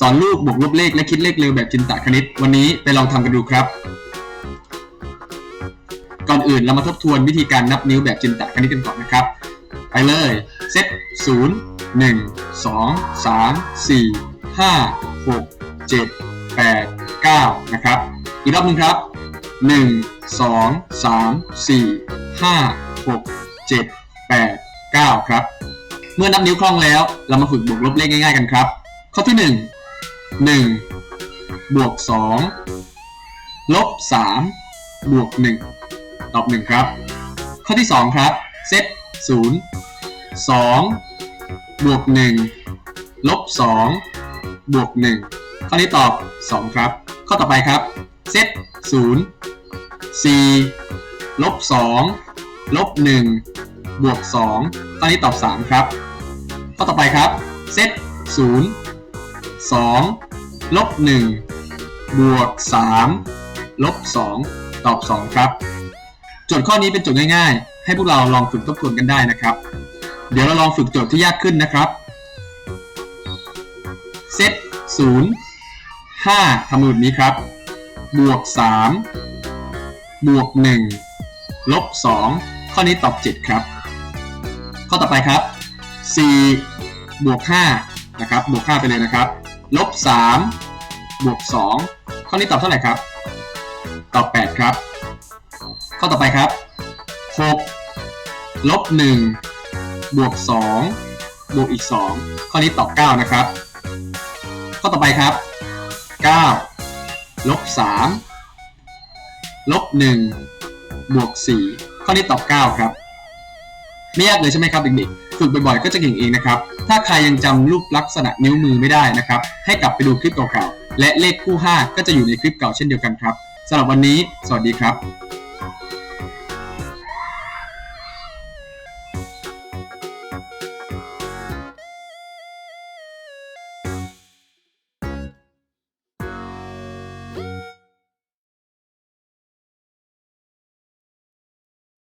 สอนลูกบวกลบเลขและคิดเลขเร็วแบบจินตคณิต วันนี้ไปลองทำกันดูครับ ก่อนอื่นเรามาทบทวนวิธีการนับนิ้วแบบจินตคณิตกันก่อนนะครับ ไปเลย เซตศูนย์หนึ่งสองสามสี่ห้าหกเจ็ดแปดเก้านะครับ อีกรอบหนึ่งครับหนึ่งสองสามสี่ห้าหกเจ็ดแปดเก้าครับ เมื่อนับนิ้วคล่องแล้ว เรามาฝึกบวกลบเลขง่ายๆกันครับ ข้อที่ หนึ่งบวกสองลบสามบวกหนึ่งตอบหนึ่งครับ ข้อที่สองครับ เซตศูนย์สองบวกหนึ่งลบสองบวกหนึ่งข้อนี้ตอบสองครับ ข้อต่อไปครับ เซตศูนย์สี่ลบสองลบหนึ่งบวกสองข้อนี้ตอบสามครับ ข้อต่อไปครับ เซตศู นย์สองลบหนึ่งบวกสามลบสองตอบสองครับ โจทย์ข้อนี้เป็นโจทย์ง่ายๆ ให้พวกเราลองฝึกทบทวนกันได้นะครับ เดี๋ยวเราลองฝึกโจทย์ที่ยากขึ้นนะครับเซตศูนย์ห้าทำแบบนี้ครับ บวกสามบวกหนึ่งลบสองข้อนี้ตอบเจ็ดครับ ข้อต่อไปครับสี่บวกห้านะครับ บวกห้าไปเลยนะครับ ลบสามบวกสองข้อนี้ตอบเท่าไหร่ครับ ตอบแปดครับ ข้อต่อไปครับ 6 ลบ 1 บวก 2 บวกอีก 2 ข้อนี้ตอบ 9 นะครับ ข้อต่อไปครับ 9 ลบ 3 ลบ 1 บวก 4 ข้อนี้ตอบ 9 ครับ ไม่ยากเลยใช่ไหมครับเด็กๆฝึกบ่อยๆก็จะเก่งเองนะครับ ถ้าใครยังจำรูปลักษณะนิ้วมือไม่ได้นะครับ ให้กลับไปดูคลิปเก่าๆและเลขคู่ 5 ก็จะอยู่ในคลิปเก่าเช่นเดียวกันครับสำหรับวันนี้ สวัสดีครับ